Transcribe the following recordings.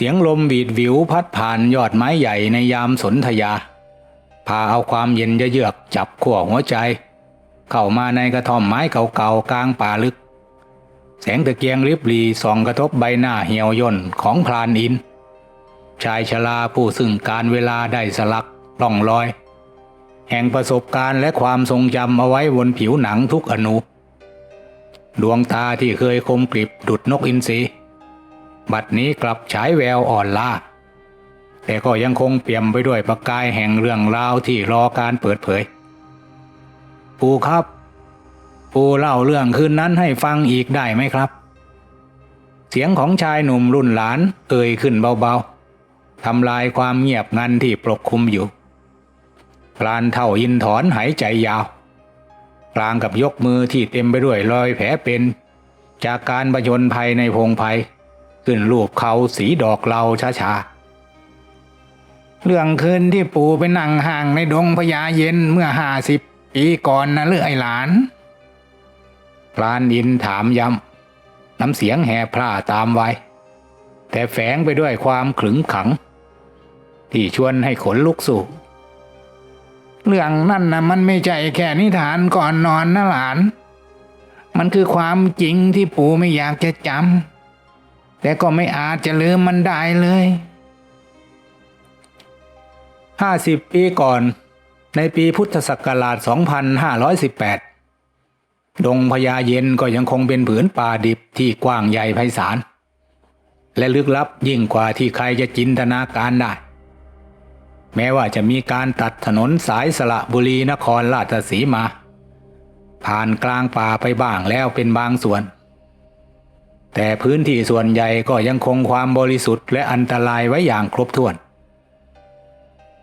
เสียงลมบีดวิวพัดผ่านยอดไม้ใหญ่ในยามสนธยา พาเอาความเย็นเยือกจับขั้วหัวใจ เข้ามาในกระท่อมไม้เก่าๆกลางป่าลึก แสงตะเกียงริบหรีส่องกระทบใบหน้าเหี่ยวย่นของพรานอิน ชายชราผู้ซึ่งการเวลาได้สลักล่องรอย แห่งประสบการณ์และความทรงจำเอาไว้บนผิวหนังทุกอนุดวงตาที่เคยคมกริบดุดนกอินทรี บัดนี้กลับฉายแววอ่อนล้าแต่ก็ยังคงเปี่ยมไปด้วยประกายแห่งเรื่องราวที่รอการเปิดเผย ปู่ครับ ปู่เล่าเรื่องคืนนั้นให้ฟังอีกได้ไหมครับ เสียงของชายหนุ่มรุ่นหลานเอ่ยขึ้นเบาๆทำลายความเงียบงันที่ปกคลุมอยู่พรานเท่าอินถอนหายใจยาวกลางกับยกมือที่เต็มไปด้วยรอยแผลเป็น จากการประยนภัยในพงภัย ขึ้นรูปเขาสีดอกเหลาช้าๆ เรื่องคืนที่ปู่ไปนั่งห่างในดงพญาเย็นเมื่อห้าสิบปีก่อนนะเลือไอหลาน พรานอินถามย้ำน้ำเสียงแห่พร่าตามไว้ แต่แฝงไปด้วยความขึงขัง ที่ชวนให้ขนลุกสู้เรื่องนั่นนะมันไม่ใช่แค่นิทานก่อนนอนนะหลาน มันคือความจริงที่ปู่ไม่อยากจะจำ แต่ก็ไม่อาจจะลืมมันได้เลยห้าสิบปีก่อน ในปีพุทธศักราช 2518 ดงพญาเย็นก็ยังคงเป็นผืนป่าดิบที่กว้างใหญ่ไพศาล และลึกลับยิ่งกว่าที่ใครจะจินตนาการได้ แม้ว่าจะมีการตัดถนนสายสระบุรีนครราชสีมา ผ่านกลางป่าไปบ้างแล้วเป็นบางส่วน แต่พื้นที่ส่วนใหญ่ก็ยังคงความบริสุทธิ์และอันตรายไว้อย่างครบถ้วน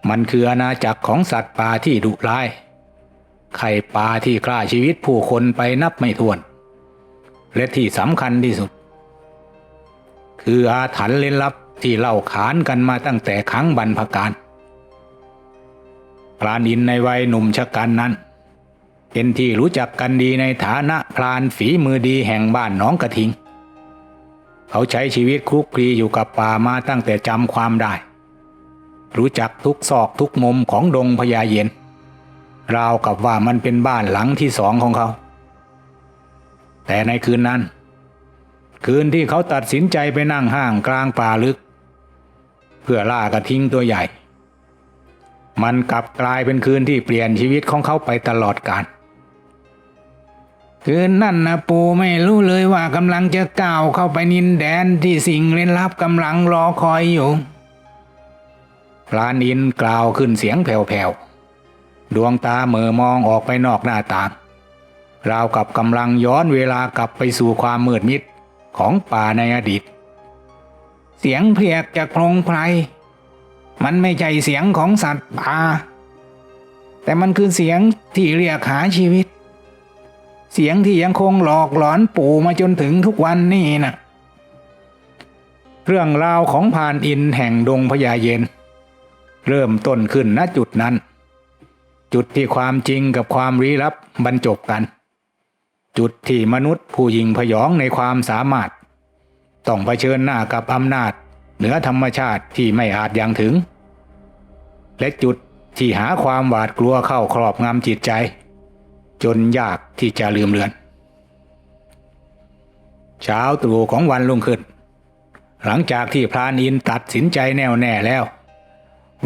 มันคืออาณาจักรของสัตว์ป่าที่ดุร้าย ไข่ป่าที่กล้าชีวิตผู้คนไปนับไม่ถ้วน และที่สำคัญที่สุด คืออาถรรพ์เล่นลับที่เล่าขานกันมาตั้งแต่ครั้งบรรพการพรานอินในวัยหนุ่มชะกันนั้น เป็นที่รู้จักกันดีในฐานะพรานฝีมือดีแห่งบ้านน้องกระทิง เขาใช้ชีวิตคลุกคลีอยู่กับป่ามาตั้งแต่จำความได้ รู้จักทุกซอกทุกมุมของดงพญาเย็น ราวกับว่ามันเป็นบ้านหลังที่สองของเขา แต่ในคืนนั้น คืนที่เขาตัดสินใจไปนั่งห้างกลางป่าลึก เพื่อล่ากระทิงตัวใหญ่ มันกลับกลายเป็นคืนที่เปลี่ยนชีวิตของเขาไปตลอดกาล คืนนั่นนะปูไม่รู้เลยว่ากำลังจะก้าวเข้าไปนินแดนที่สิ่งเล่นลับกำลังรอคอยอยู่พลานอินกล่าวขึ้นเสียงแผ่วๆ ดวงตาเหม่อมองออกไปนอกหน้าต่างราวกับกำลังย้อนเวลากลับไปสู่ความมืดมิดของป่าในอดีต เสียงเพียกจากโพรงไพรมันไม่ใช่เสียงของสัตว์ป่าแต่มันคือเสียงที่เรียกหาชีวิต เสียงที่ยังคงหลอกหลอนปู่มาจนถึงทุกวันนี้นะเรื่องราวของพานอินแห่งดงพญาเย็น เริ่มต้นขึ้นณจุดนั้น จุดที่ความจริงกับความลี้ลับบรรจบกัน จุดที่มนุษย์ผู้ยิงพยองในความสามารถ ต้องเผชิญหน้ากับอำนาจ เหนือธรรมชาติที่ไม่อาจยังถึง และจุดที่หาความหวาดกลัวเข้าครอบงำจิตใจ จนยากที่จะลืมเลือน เช้าตรู่ของวันรุ่งขึ้น หลังจากที่พรานอินตัดสินใจแน่วแน่แล้ว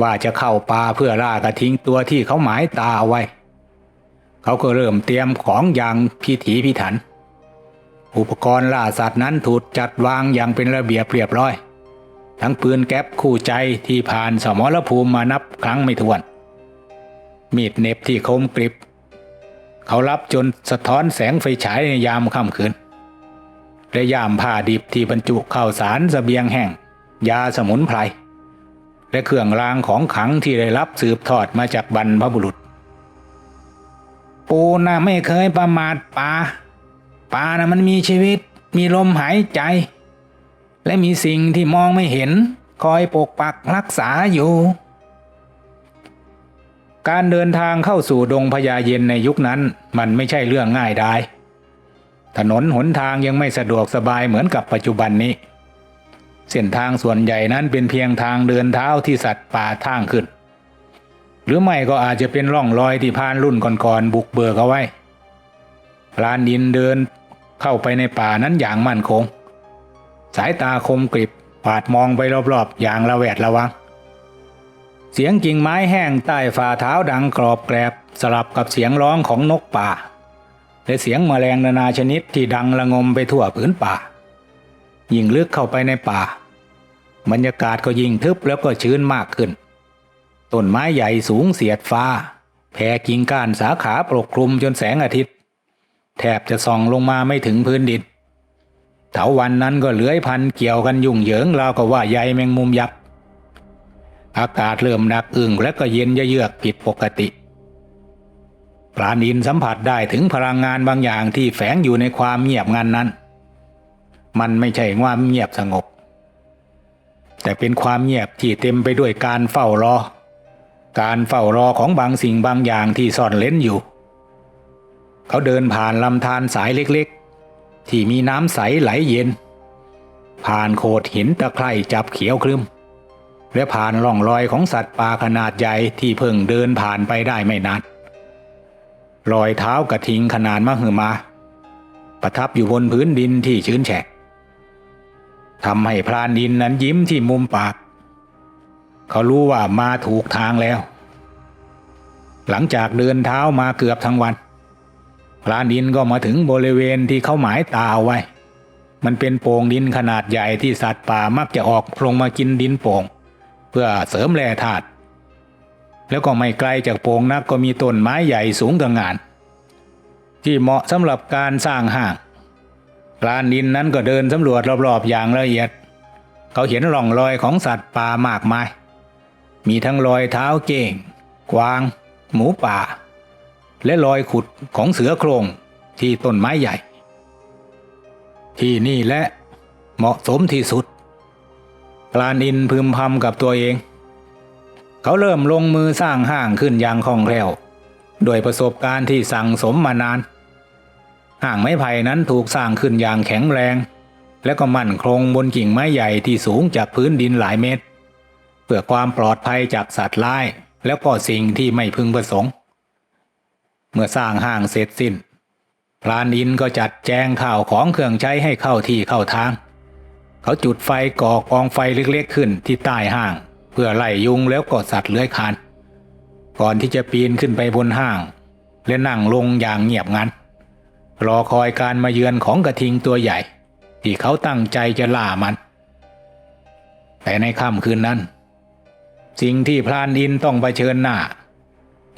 ว่าจะเข้าป่าเพื่อล่ากระทิงตัวที่เขาหมายตาเอาไว้ เขาก็เริ่มเตรียมของอย่างพิถีพิถัน อุปกรณ์ล่าสัตว์นั้นถูกจัดวางอย่างเป็นระเบียบเรียบร้อย ทั้งปืนแก๊ปคู่ใจที่ผ่านสมรภูมิมานับครั้งไม่ถ้วนมีดเน็บที่คมกริบ เขารับจนสะท้อนแสงไฟฉายในยามค่ำคืน และยามผ้าดิบที่บรรจุข้าวสารสเสบียงแห้ง ยาสมุนไพร และเครื่องรางของขังที่ได้รับสืบทอดมาจากบรรพบุรุษ ปูน่ะไม่เคยประมาทปลาปลาน่ะมันมีชีวิต มีลมหายใจ และมีสิ่งที่มองไม่เห็น คอยปกปักรักษาอยู่ การเดินทางเข้าสู่ดงพญาเย็นในยุคนั้นมันไม่ใช่เรื่องง่ายได้ถนนหนทางยังไม่สะดวกสบายเหมือนกับปัจจุบันนี้ เส้นทางส่วนใหญ่นั้นเป็นเพียงทางเดินเท้าที่สัตว์ป่าทางขึ้น หรือไม่ก็อาจจะเป็นร่องรอยที่พานรุ่นก่อนๆบุกเบิกเอาไว้พรานดินเดินเข้าไปในป่านั้นอย่างมั่นคง สายตาคมกริบปาดมองไปรอบๆ อย่างระแวดระวัง เสียงกิ่งไม้แห้งใต้ฝ่าเท้าดังกรอบแกรบสลับกับเสียงร้องของนกป่า และเสียงแมลงนานาชนิดที่ดังระงมไปทั่วผืนป่า ยิ่งลึกเข้าไปในป่า บรรยากาศก็ยิ่งทึบแล้วก็ชื้นมากขึ้น ต้นไม้ใหญ่สูงเสียดฟ้า แผ่กิ่งก้านสาขาปกคลุมจนแสงอาทิตย์ แทบจะส่องลงมาไม่ถึงพื้นดินเถาวันนั้นก็เลื้อยพันเกี่ยวกันยุ่งเหยิงราวกับว่าใยแมงมุมยักษ์ อากาศเริ่มหนักอึ้งและก็เย็นเยือกผิดปกติปราณินสัมผัสได้ถึงพลังงานบางอย่างที่แฝงอยู่ในความเงียบงันนั้น มันไม่ใช่ความเงียบสงบ แต่เป็นความเงียบที่เต็มไปด้วยการเฝ้ารอ การเฝ้ารอของบางสิ่งบางอย่างที่ซ่อนเล้นอยู่ เขาเดินผ่านลำธารสายเล็กๆ ที่มีน้ำใสไหลเย็น ผ่านโขดหินตะไคร่จับเขียวครึม และผ่านร่องรอยของสัตว์ป่าขนาดใหญ่ที่เพิ่งเดินผ่านไปได้ไม่นานรอยเท้ากระทิงขนาดมหึมา ประทับอยู่บนพื้นดินที่ชื้นแฉะทำให้พรานดินนั้นยิ้มที่มุมปาก เขารู้ว่ามาถูกทางแล้ว หลังจากเดินเท้ามาเกือบทั้งวัน พรานดินก็มาถึงบริเวณที่เขาหมายตาเอาไว้ มันเป็นโป่งดินขนาดใหญ่ที่สัตว์ป่ามักจะออกลงมากินดินโป่ง เพื่อเสริมแร่ธาตุแล้วก็ไม่ไกลจากโป่งนักก็มีต้นไม้ใหญ่สูงตระหงาน ที่เหมาะสำหรับการสร้างห้างพรานดินนั้นก็เดินสำรวจรอบๆอย่างละเอียด เขาเห็นร่องรอยของสัตว์ป่ามากมาย มีทั้งรอยเท้าเก้ง กวาง หมูป่า และรอยขุดของเสือโครงที่ต้นไม้ใหญ่ ที่นี่และเหมาะสมที่สุด ปลานินพึมพำกับตัวเอง เขาเริ่มลงมือสร้างห้างขึ้นอย่างคล่องแคล่วโดยประสบการณ์ที่สั่งสมมานาน ห้างไม้ไผ่นั้นถูกสร้างขึ้นอย่างแข็งแรง และก็มั่นคงบนกิ่งไม้ใหญ่ที่สูงจากพื้นดินหลายเมตร เพื่อความปลอดภัยจากสัตว์ร้าย แล้วก็สิ่งที่ไม่พึงประสงค์ เมื่อสร้างห้างเสร็จสิ้นพรานอินก็จัดแจงข่าวของเครื่องใช้ให้เข้าที่เข้าทาง เขาจุดไฟก่อกองไฟเล็กๆขึ้นที่ใต้ห้าง เพื่อไล่ยุงแล้วก็สัตว์เลื้อยคลานก่อนที่จะปีนขึ้นไปบนห้าง และนั่งลงอย่างเงียบงันรอคอยการมาเยือนของกระทิงตัวใหญ่ ที่เขาตั้งใจจะล่ามัน แต่ในค่ำคืนนั้น สิ่งที่พรานอินต้องเผชิญหน้า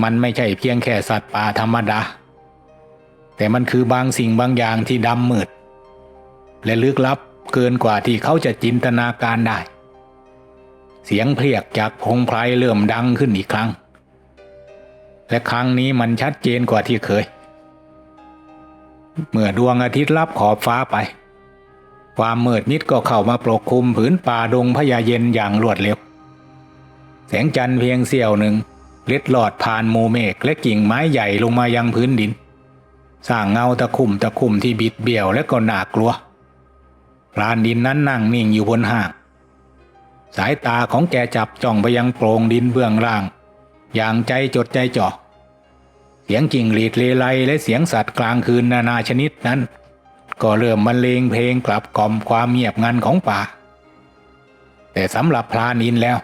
มันไม่ใช่เพียงแค่สัตว์ป่าธรรมดา แต่มันคือบางสิ่งบางอย่างที่ดำมืด และลึกลับ เกินกว่าที่เขาจะจินตนาการได้ เสียงเพลียกจากพงไพรเริ่มดังขึ้นอีกครั้ง และครั้งนี้มันชัดเจนกว่าที่เคย เมื่อดวงอาทิตย์ลับขอบฟ้าไป ความมืดมิดก็เข้ามาปกคลุมผืนป่าดงพญาเย็นอย่างรวดเร็ว แสงจันทร์เพียงเสี้ยวหนึ่งเล็ดลอดผ่านมูเมฆและกิ่งไม้ใหญ่ลงมายังพื้นดิน สร้างเงาตะคุ่มตะคุ่มที่บิดเบี้ยวและก็น่ากลัว พรานดินนั้นนั่งนิ่งอยู่บนห้างสายตาของแกจับจ้องไปยังโปร่งดินเบื้องล่าง อย่างใจจดใจจ่อเสียงกิ่งหรีดเลไลและเสียงสัตว์กลางคืนนานาชนิดนั้น ก็เริ่มบรรเลงเพลงกลับกล่อมความเงียบงันของป่า แต่สำหรับพรานินแล้ว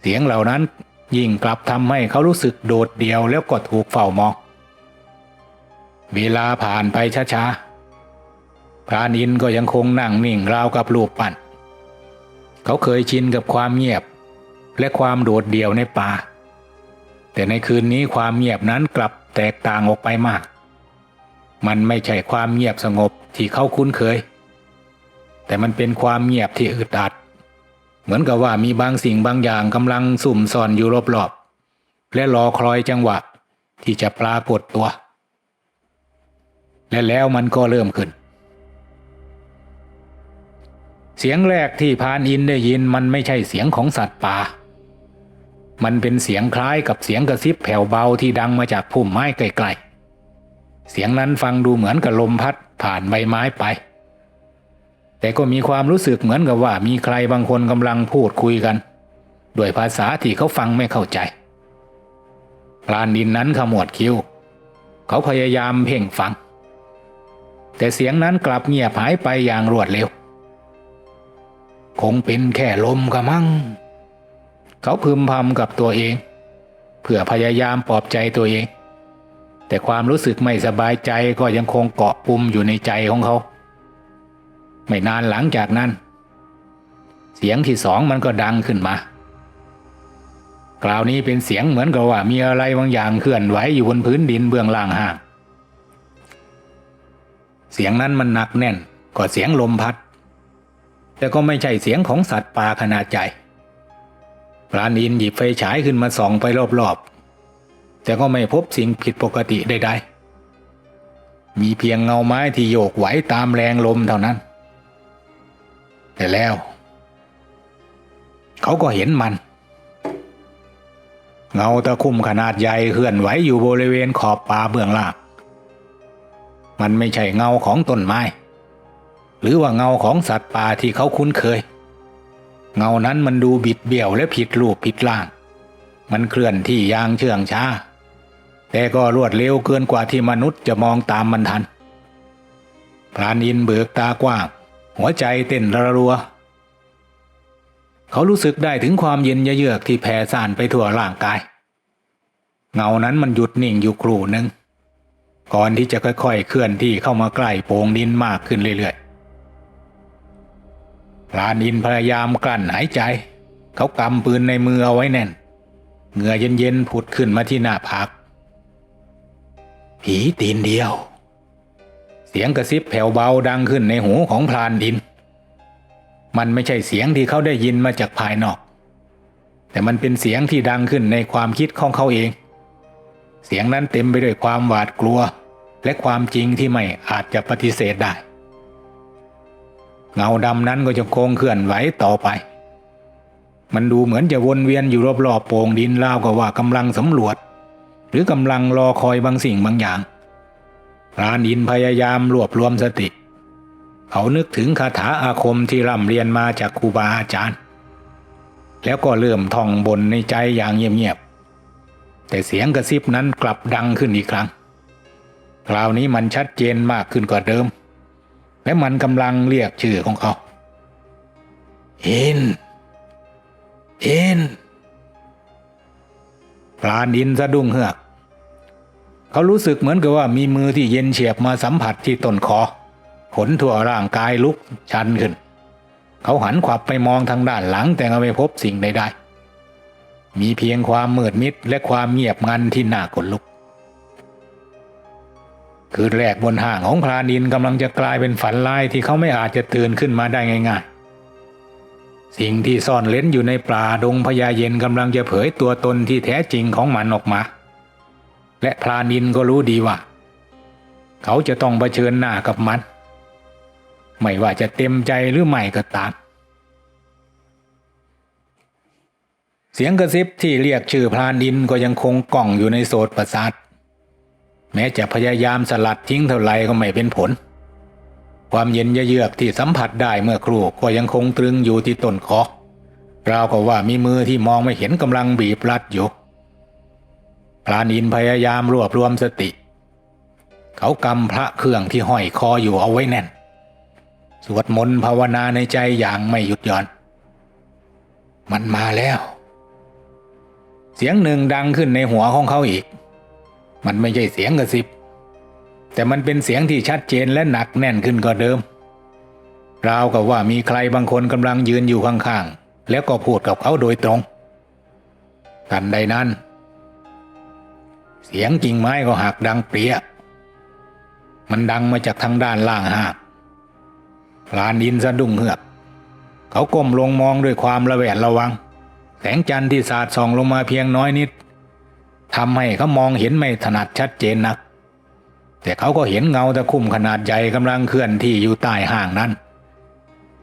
เสียงเหล่านั้นยิ่งกลับทำให้เขารู้สึกโดดเดี่ยวแล้วก็ถูกเฝ้ามองเวลาผ่านไปช้าๆ พรานอินก็ยังคงนั่งนิ่งราวกับรูปปั้น เขาเคยชินกับความเงียบ และความโดดเดี่ยวในป่า แต่ในคืนนี้ความเงียบนั้นกลับแตกต่างออกไปมาก มันไม่ใช่ความเงียบสงบที่เขาคุ้นเคย แต่มันเป็นความเงียบที่อึดอัด เหมือนกับว่ามีบางสิ่งบางอย่างกำลังสุ่มซ่อนอยู่รอบๆ และรอคอยจังหวะที่จะปรากฏตัว และแล้วมันก็เริ่มขึ้น เสียงแรกที่พานอินได้ยินมันไม่ใช่เสียงของสัตว์ป่า มันเป็นเสียงคล้ายกับเสียงกระซิบแผ่วเบาที่ดังมาจากพุ่มไม้ไกลๆ เสียงนั้นฟังดูเหมือนกับลมพัดผ่านใบไม้ไป แต่ก็มีความรู้สึกเหมือนกับว่ามีใครบางคนกำลังพูดคุยกันด้วยภาษาที่เขาฟังไม่เข้าใจพรานดินนั้นขมวดคิ้ว เขาพยายามเพ่งฟัง แต่เสียงนั้นกลับเงียบหายไปอย่างรวดเร็ว คงเป็นแค่ลมกระมัง เขาพึมพำกับตัวเอง เพื่อพยายามปลอบใจตัวเอง แต่ความรู้สึกไม่สบายใจก็ยังคงเกาะปุ่มอยู่ในใจของเขา ไม่นานหลังจากนั้น เสียงที่สองมันก็ดังขึ้นมาคราวนี้เป็นเสียงเหมือนกับว่ามีอะไรบางอย่างเคลื่อนไหวอยู่บนพื้นดินเบื้องล่างห้าง เสียงนั้นมันหนักแน่นกว่าเสียงลมพัด แต่ก็ไม่ใช่เสียงของสัตว์ป่าขนาดใหญ่พรานอินหยิบไฟฉายขึ้นมาส่องไปรอบๆ แต่ก็ไม่พบสิ่งผิดปกติใดๆ มีเพียงเงาไม้ที่โยกไหวตามแรงลมเท่านั้น แต่แล้ว เขาก็เห็นมัน เงาตะคุ่มขนาดใหญ่เคลื่อนไหวอยู่บริเวณขอบป่าเบื้องล่าง มันไม่ใช่เงาของต้นไม้ หรือว่าเงาของสัตว์ป่าที่เขาคุ้นเคย เงานั้นมันดูบิดเบี้ยวและผิดรูปผิดร่าง มันเคลื่อนที่ยางเชื่องช้า แต่ก็รวดเร็วเกินกว่าที่มนุษย์จะมองตามมันทันพรานอินเบิกตากว้าง หัวใจเต้นระรัว เขารู้สึกได้ถึงความเย็นเยือกที่แผ่ซ่านไปทั่วร่างกาย เงานั้นมันหยุดนิ่งอยู่ครู่หนึ่งก่อนที่จะค่อยๆ เคลื่อนที่เข้ามาใกล้โพรงดินมากขึ้นเรื่อยๆ พรานอินพยายามกลั้นหายใจ เขากำปืนในมือเอาไว้แน่น เหงื่อเย็นๆผุดขึ้นมาที่หน้าผากผีตีนเดียว เสียงกระซิบแผ่วเบาดังขึ้นในหูของพรานอิน มันไม่ใช่เสียงที่เขาได้ยินมาจากภายนอก แต่มันเป็นเสียงที่ดังขึ้นในความคิดของเขาเอง เสียงนั้นเต็มไปด้วยความหวาดกลัว และความจริงที่ไม่อาจจะปฏิเสธได้ เงาดำนั้นก็จะคงเคลื่อนไหวต่อไป มันดูเหมือนจะวนเวียนอยู่รอบๆโป่งดินราวกับว่ากำลังสำรวจ หรือกำลังรอคอยบางสิ่งบางอย่างพรานอินพยายามรวบรวมสติ เขานึกถึงคาถาอาคมที่ร่ำเรียนมาจากครูบาอาจารย์ แล้วก็เริ่มท่องบนในใจอย่างเงียบๆ แต่เสียงกระซิบนั้นกลับดังขึ้นอีกครั้ง คราวนี้มันชัดเจนมากขึ้นกว่าเดิม และมันกำลังเรียกชื่อของเขาเอ็นเอ็นพรานอินสะดุ้งเฮือก เขารู้สึกเหมือนกับว่ามีมือที่เย็นเฉียบมาสัมผัสที่ต้นคอขนทั่วร่างกายลุกชันขึ้น เขาหันขวับไปมองทางด้านหลังแต่ก็ไม่พบสิ่งใดๆ มีเพียงความมืดมิดและความเงียบงันที่น่าขนลุก คืนแรกบนห้างของพรานอินกำลังจะกลายเป็นฝันร้ายที่เขาไม่อาจจะตื่นขึ้นมาได้ง่ายๆ สิ่งที่ซ่อนเล้นอยู่ในป่าดงพญาเย็นกำลังจะเผยตัวตนที่แท้จริงของมันออกมา และพรานอินก็รู้ดีว่า เขาจะต้องเผชิญหน้ากับมัน ไม่ว่าจะเต็มใจหรือไม่ก็ตามเสียงกระซิบที่เรียกชื่อพรานอินก็ยังคงก้องอยู่ในโสตประสาท แม้จะพยายามสลัดทิ้งเท่าไรก็ไม่เป็นผล ความเย็นเยือกที่สัมผัสได้เมื่อครู่ก็ยังคงตรึงอยู่ที่ต้นคอราวกับว่ามีมือที่มองไม่เห็นกำลังบีบรัดอยู่พรานอินพยายามรวบรวมสติ เขากำพระเครื่องที่ห้อยคออยู่เอาไว้แน่น สวดมนต์ภาวนาในใจอย่างไม่หยุดหย่อน มันมาแล้ว เสียงหนึ่งดังขึ้นในหัวของเขาอีก มันไม่ใช่เสียงกระซิบ แต่มันเป็นเสียงที่ชัดเจนและหนักแน่นขึ้นกว่าเดิม ราวกับว่ามีใครบางคนกำลังยืนอยู่ข้างๆ แล้วก็พูดกับเขาโดยตรงกันใดนั้น เสียงกิ่งไม้ก็หักดังเปรี้ย มันดังมาจากทางด้านล่างห้างพลานอินสะดุ้งเหือก เขาก้มลงมองด้วยความระแวดระวัง แสงจันทร์ที่สาดส่องลงมาเพียงน้อยนิด ทำให้เขามองเห็นไม่ถนัดชัดเจนนัก แต่เขาก็เห็นเงาตะคุ่มขนาดใหญ่กำลังเคลื่อนที่อยู่ใต้ห้างนั้น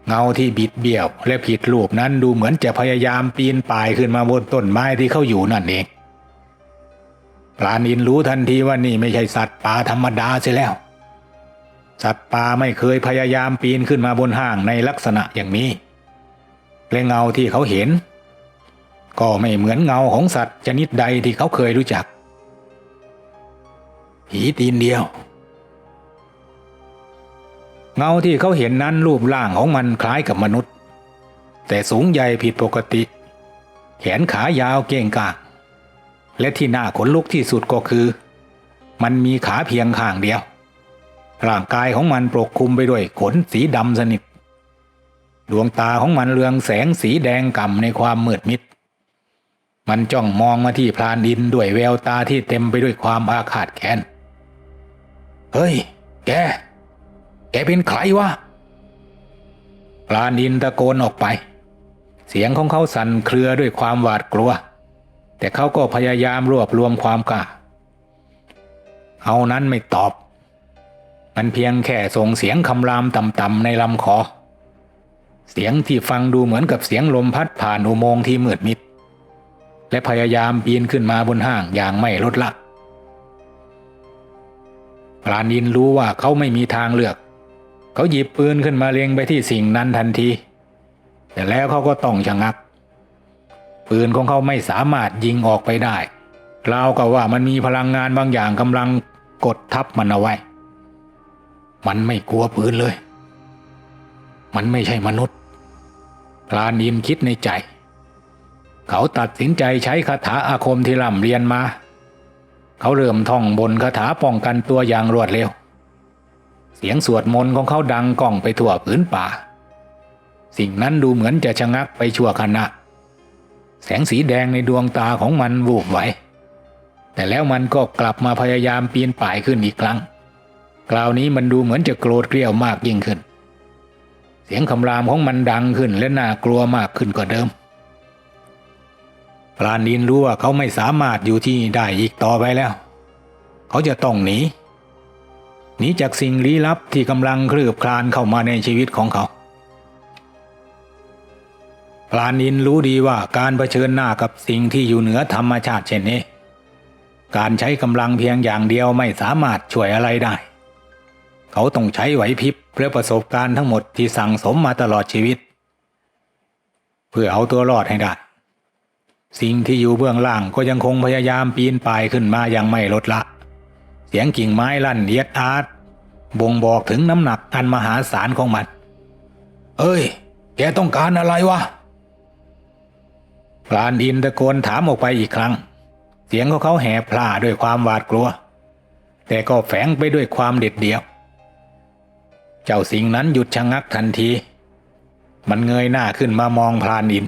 เงาที่บิดเบี้ยว และผิดรูปนั้นดูเหมือนจะพยายามปีนป่ายขึ้นมาบนต้นไม้ที่เขาอยู่นั่นเองพรานินรู้ทันทีว่านี่ไม่ใช่สัตว์ป่าธรรมดาเสียแล้ว สัตว์ป่าไม่เคยพยายามปีนขึ้นมาบนห้างในลักษณะอย่างนี้และเงาที่เขาเห็น ก็ไม่เหมือนเงาของสัตว์ชนิดใดที่เขาเคยรู้จัก ผีตีนเดียว เงาที่เขาเห็นนั้นรูปร่างของมันคล้ายกับมนุษย์ แต่สูงใหญ่ผิดปกติ แขนขายาวเก่งกางและที่น่าขนลุกที่สุดก็คือ มันมีขาเพียงข้างเดียว ร่างกายของมันปกคลุมไปด้วยขนสีดำสนิท ดวงตาของมันเรืองแสงสีแดงก่ำในความมืดมิด มันจ้องมองมาที่พรานอินด้วยแววตาที่เต็มไปด้วยความอาฆาตแค้น เฮ้ย แก แกเป็นใครวะ พรานอินตะโกนออกไป เสียงของเขาสั่นเครือด้วยความหวาดกลัว แต่เขาก็พยายามรวบรวมความกล้า เอานั้นไม่ตอบ มันเพียงแค่ส่งเสียงคำรามต่ำๆในลำคอ เสียงที่ฟังดูเหมือนกับเสียงลมพัดผ่านอุโมงค์ที่มืดมิด และพยายามปีนขึ้นมาบนห้างอย่างไม่ลดละพรานอินรู้ว่าเขาไม่มีทางเลือก เขาหยิบปืนขึ้นมาเล็งไปที่สิ่งนั้นทันที แต่แล้วเขาก็ต้องชะงัก ปืนของเขาไม่สามารถยิงออกไปได้ราวกับว่ามันมีพลังงานบางอย่างกำลังกดทับมันเอาไว้ มันไม่กลัวปืนเลย มันไม่ใช่มนุษย์พรานอินคิดในใจ เขาตัดสินใจใช้คาถาอาคมที่ร่ำเรียนมา เขาเริ่มท่องบนคาถาป้องกันตัวอย่างรวดเร็ว เสียงสวดมนต์ของเขาดังก้องไปทั่วพื้นป่า สิ่งนั้นดูเหมือนจะชะงักไปชั่วขณะ แสงสีแดงในดวงตาของมันวูบไหว แต่แล้วมันก็กลับมาพยายามปีนป่ายขึ้นอีกครั้ง คราวนี้มันดูเหมือนจะโกรธเกรี้ยวมากยิ่งขึ้น เสียงคำรามของมันดังขึ้นและน่ากลัวมากขึ้นกว่าเดิม พรานดินรู้ว่าเขาไม่สามารถอยู่ที่นี่ได้อีกต่อไปแล้ว เขาจะต้องหนีหนีจากสิ่งลี้ลับที่กำลังคลืบคลานเข้ามาในชีวิตของเขาพรานดินรู้ดีว่าการเผชิญหน้ากับสิ่งที่อยู่เหนือธรรมชาติเช่นนี้ การใช้กำลังเพียงอย่างเดียวไม่สามารถช่วยอะไรได้ เขาต้องใช้ไหวพริบและประสบการณ์ทั้งหมดที่สั่งสมมาตลอดชีวิต เพื่อเอาตัวรอดให้ได้ สิ่งที่อยู่เบื้องล่างก็ยังคงพยายามปีนป่ายขึ้นมาอย่างไม่ลดละ เสียงกิ่งไม้ลั่นเอียดอาร์ตบ่งบอกถึงน้ำหนักอันมหาศาลของมัน เอ้ย แกต้องการอะไรวะพรานอินตะโกนถามออกไปอีกครั้ง เสียงของเขาแหบพล่าด้วยความหวาดกลัว แต่ก็แฝงไปด้วยความเด็ดเดี่ยว เจ้าสิ่งนั้นหยุดชะงักทันที มันเงยหน้าขึ้นมามองพรานอิน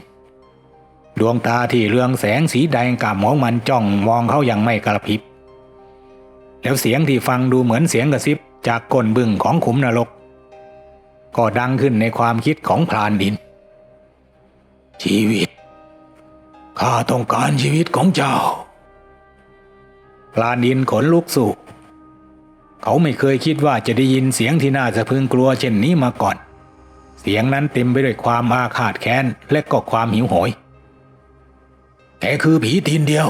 ดวงตาที่เรืองแสงสีแดงกำของมันจ้องมองเขาอย่างไม่กระพริบ แล้วเสียงที่ฟังดูเหมือนเสียงกระซิบจากก้นบึ้งของขุมนรก ก็ดังขึ้นในความคิดของพรานดิน ชีวิต ข้าต้องการชีวิตของเจ้า พรานดินขนลุกสู้เขาไม่เคยคิดว่าจะได้ยินเสียงที่น่าสะพึงกลัวเช่นนี้มาก่อน เสียงนั้นเต็มไปด้วยความอาฆาตแค้นและก็ความหิวโหย แกคือผีตีนเดียว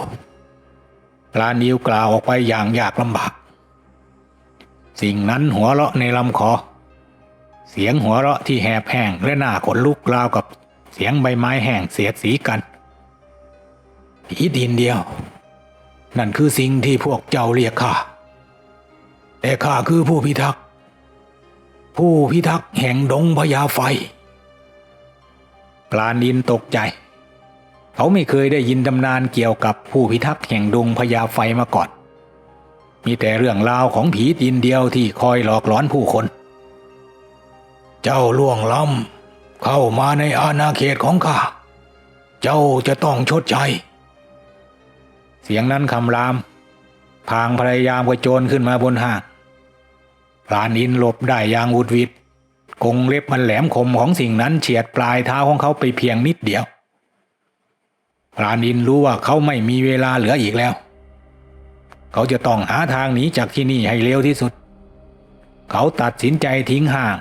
พรานนิวกล่าวออกไปอย่างยากลำบาก สิ่งนั้นหัวเราะในลำคอ เสียงหัวเราะที่แหบแห้งและหน้าขนลุกราวกับเสียงใบไม้แห้งเสียดสีกัน ผีตีนเดียว นั่นคือสิ่งที่พวกเจ้าเรียกข้า แต่ข้าคือผู้พิทักษ์ ผู้พิทักษ์แห่งดงพญาไฟ ปลานินตกใจ เขาไม่เคยได้ยินตำนานเกี่ยวกับผู้พิทักษ์แห่งดงพญาไฟมาก่อน มีแต่เรื่องราวของผีตีนเดียวที่คอยหลอกหลอนผู้คน เจ้าล่วงล้ำเข้ามาในอาณาเขตของข้า เจ้าจะต้องชดใช้ เสียงนั้นคำราม พางพยายามกระโจนขึ้นมาบนห้างพรานอินหลบได้อย่างวุดวิดกงเล็บมันแหลมคมของสิ่งนั้นเฉียดปลายเท้าของเขาไปเพียงนิดเดียว พรานอินรู้ว่าเขาไม่มีเวลาเหลืออีกแล้ว เขาจะต้องหาทางหนีจากที่นี่ให้เร็วที่สุด เขาตัดสินใจทิ้งห่าง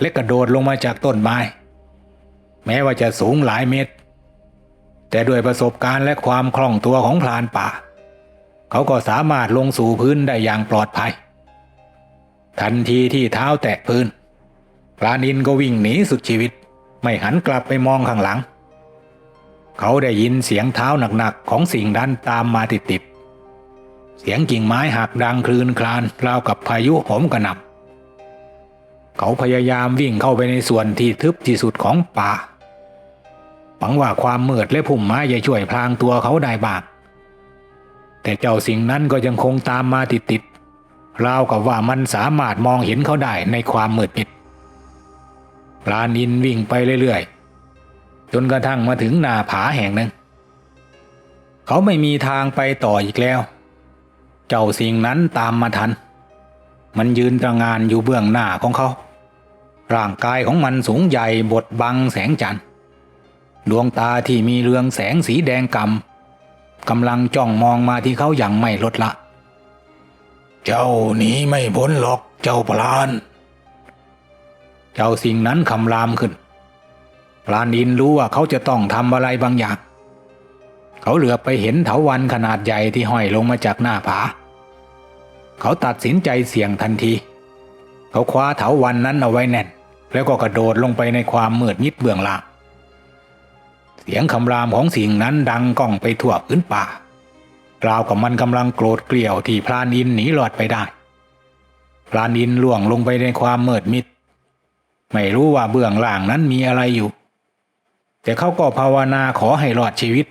และกระโดดลงมาจากต้นไม้ แม้ว่าจะสูงหลายเมตร แต่ด้วยประสบการณ์และความคล่องตัวของพรานป่า เขาก็สามารถลงสู่พื้นได้อย่างปลอดภัย ทันทีที่เท้าแตะพื้นปลานินก็วิ่งหนีสุดชีวิต ไม่หันกลับไปมองข้างหลัง เขาได้ยินเสียงเท้าหนักๆของสิ่งนั้นตามมาติดๆเสียงกิ่งไม้หักดังคลืนคลานราวกับพายุโหมกระหน่ำเขาพยายามวิ่งเข้าไปในส่วนที่ทึบที่สุดของป่าหวังว่าความมืดและพุ่มไม้จะช่วยพรางตัวเขาได้บ้างแต่เจ้าสิ่งนั้นก็ยังคงตามมาติดๆราวกับว่ามันสามารถมองเห็นเขาได้ในความมืดมิดปลานินวิ่งไปเรื่อยๆ จนกระทั่งมาถึงหน้าผาแห่งหนึ่ง เขาไม่มีทางไปต่ออีกแล้ว เจ้าสิ่งนั้นตามมาทัน มันยืนตระงานอยู่เบื้องหน้าของเขา ร่างกายของมันสูงใหญ่บดบังแสงจันทร์ ดวงตาที่มีเรืองแสงสีแดงกำกำลังจ้องมองมาที่เขาอย่างไม่ลดละ เจ้าหนีไม่พ้นหรอกเจ้าปลาน เจ้าสิ่งนั้นคำรามขึ้น ปลานินรู้ว่าเขาจะต้องทำอะไรบางอย่าง เขาเหลือไปเห็นเถาวันขนาดใหญ่ที่ห้อยลงมาจากหน้าผา เขาตัดสินใจเสี่ยงทันที เขาคว้าเถาวันนั้นเอาไว้แน่น แล้วก็กระโดดลงไปในความมืดมิดเบื้องล่าง เสียงคำรามของสิ่งนั้นดังก้องไปทั่วพื้นป่าราวกับมันกำลังโกรธเกลียวที่พรานอินหนีหลอดไปได้ พรานอินล่วงลงไปในความมืดมิด ไม่รู้ว่าเบื้องล่างนั้นมีอะไรอยู่ แต่เขาก็ภาวนาขอให้รอดชีวิต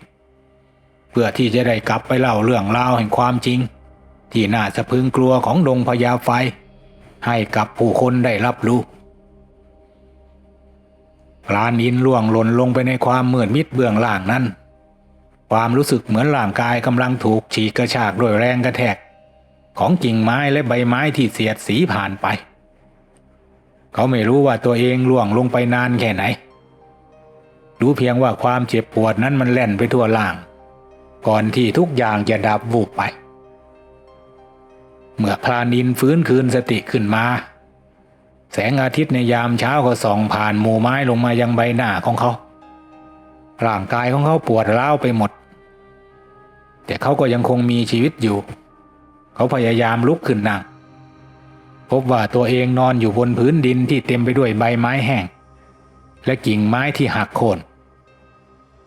เพื่อที่จะได้กลับไปเล่าเรื่องราวแห่งความจริง ที่น่าสะพึงกลัวของดงพญาไฟ ให้กับผู้คนได้รับรู้พรานอินล่วงหล่นลงไปในความมืดมิดเบื้องล่างนั้น ความรู้สึกเหมือนร่างกายกำลังถูกฉีกกระชากด้วยแรงกระแทก ของกิ่งไม้และใบไม้ที่เสียดสีผ่านไป เขาไม่รู้ว่าตัวเองล่วงลงไปนานแค่ไหน รู้เพียงว่าความเจ็บปวดนั้นมันแล่นไปทั่วล่าง ก่อนที่ทุกอย่างจะดับวูบไป เมื่อพรานินฟื้นคืนสติขึ้นมา แสงอาทิตย์ในยามเช้าก็ส่องผ่านหมู่ไม้ลงมายังใบหน้าของเขา ร่างกายของเขาปวดร้าวไปหมด แต่เขาก็ยังคงมีชีวิตอยู่ เขาพยายามลุกขึ้นนั่งพบว่าตัวเองนอนอยู่บนพื้นดินที่เต็มไปด้วยใบไม้แห้ง และกิ่งไม้ที่หักโค่น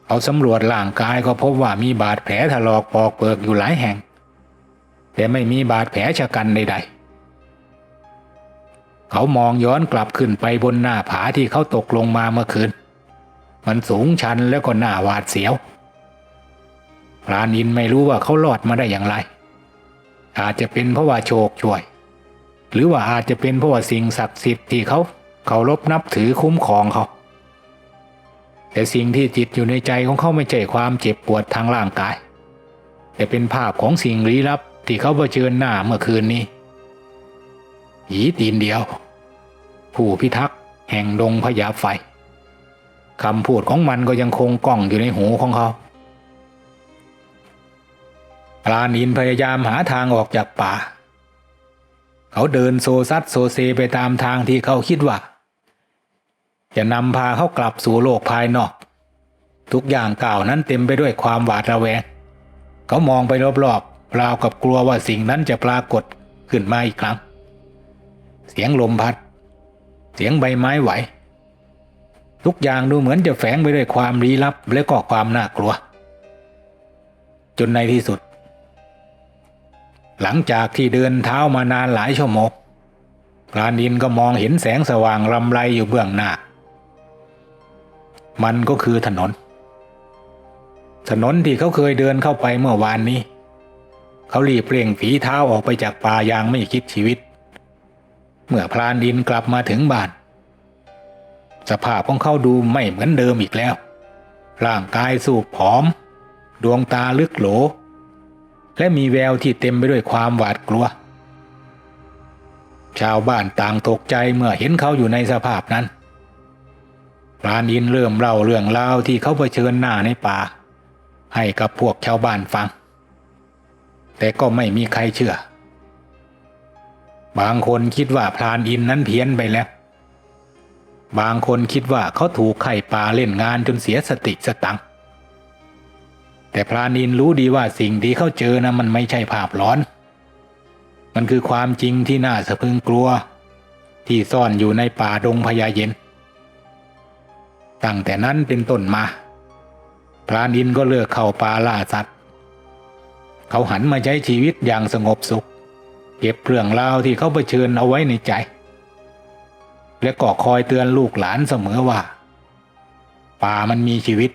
เขาสำรวจร่างกายก็พบว่ามีบาดแผลถลอกปอกเปิกอยู่หลายแห่ง แต่ไม่มีบาดแผลชะกันใดๆ เขามองย้อนกลับขึ้นไปบนหน้าผาที่เขาตกลงมาเมื่อคืน มันสูงชันแล้วก็หน้าหวาดเสียวพรานอินไม่รู้ว่าเขารอดมาได้อย่างไร อาจจะเป็นเพราะว่าโชคช่วย หรือว่าอาจจะเป็นเพราะว่าสิ่งศักดิ์สิทธิ์ที่เขาเคารพนับถือคุ้มครองเขา แต่สิ่งที่จิตอยู่ในใจของเขาไม่ใช่ความเจ็บปวดทางร่างกาย แต่เป็นภาพของสิ่งลี้ลับที่เขาเผชิญหน้าเมื่อคืนนี้หีตีนเดียว ผู้พิทักษ์แห่งดงพญาไฟคำพูดของมันก็ยังคงก้องอยู่ในหูของเขาปลานินพยายามหาทางออกจากป่า เขาเดินโซซัดโซเซไปตามทางที่เขาคิดว่า จะนำพาเขากลับสู่โลกภายนอก ทุกอย่างกล่าวนั้นเต็มไปด้วยความหวาดระแวง เขามองไปรอบๆราวกับกลัวว่าสิ่งนั้นจะปรากฏขึ้นมาอีกครั้ง เสียงลมพัด เสียงใบไม้ไหว ทุกอย่างดูเหมือนจะแฝงไปด้วยความลี้ลับและก็ความน่ากลัว จนในที่สุด หลังจากที่เดินเท้ามานานหลายชั่วโมงพรานดินก็มองเห็นแสงสว่างรำไรอยู่เบื้องหน้า มันก็คือถนน ถนนที่เขาเคยเดินเข้าไปเมื่อวานนี้ เขารีบเร่งฝีเท้าออกไปจากป่ายางไม่คิดชีวิต เมื่อพรานดินกลับมาถึงบ้าน สภาพของเขาดูไม่เหมือนเดิมอีกแล้ว ร่างกายสูบผอม ดวงตาลึกโหล และมีแววที่เต็มไปด้วยความหวาดกลัว ชาวบ้านต่างตกใจเมื่อเห็นเขาอยู่ในสภาพนั้น พรานอินเริ่มเล่าเรื่องราวที่เขาเผชิญหน้าในป่า ให้กับพวกชาวบ้านฟัง แต่ก็ไม่มีใครเชื่อ บางคนคิดว่าพรานอินนั้นเพี้ยนไปแล้ว บางคนคิดว่าเขาถูกไข่ป่าเล่นงานจนเสียสติสตังค์แต่พรานอินรู้ดีว่าสิ่งที่เขาเจอนะมันไม่ใช่ภาพหลอน มันคือความจริงที่น่าสะพึงกลัว ที่ซ่อนอยู่ในป่าดงพญาเย็น ตั้งแต่นั้นเป็นต้นมา พรานอินก็เลิกเข้าป่าล่าสัตว์ เขาหันมาใช้ชีวิตอย่างสงบสุข เก็บเรื่องราวที่เขาเผชิญเอาไว้ในใจ และก็คอยเตือนลูกหลานเสมอว่า ป่ามันมีชีวิต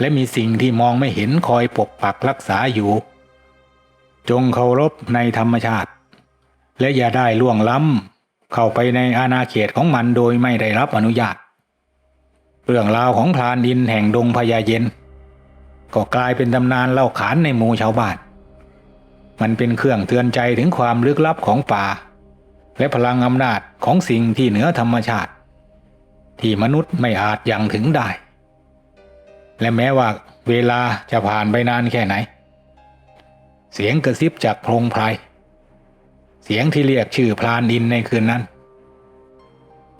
และมีสิ่งที่มองไม่เห็นคอยปกปักรักษาอยู่ จงเคารพในธรรมชาติ และอย่าได้ล่วงล้ำเข้าไปในอาณาเขตของมันโดยไม่ได้รับอนุญาต เรื่องราวของพรานดินแห่งดงพญาเย็น ก็กลายเป็นตำนานเล่าขานในหมู่ชาวบ้าน มันเป็นเครื่องเตือนใจถึงความลึกลับของป่า และพลังอำนาจของสิ่งที่เหนือธรรมชาติ ที่มนุษย์ไม่อาจยังถึงได้ และแม้ว่าเวลาจะผ่านไปนานแค่ไหน เสียงกระซิบจากโพรงไพรเสียงที่เรียกชื่อพรานดินในคืนนั้น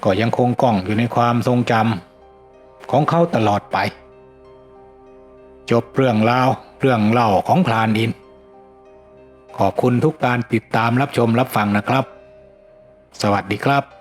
ก็ยังคงกล้องอยู่ในความทรงจำ ของเขาตลอดไป จบเรื่องราวเรื่องเล่าของพรานดิน ขอบคุณทุกการติดตามรับชมรับฟังนะครับ สวัสดีครับ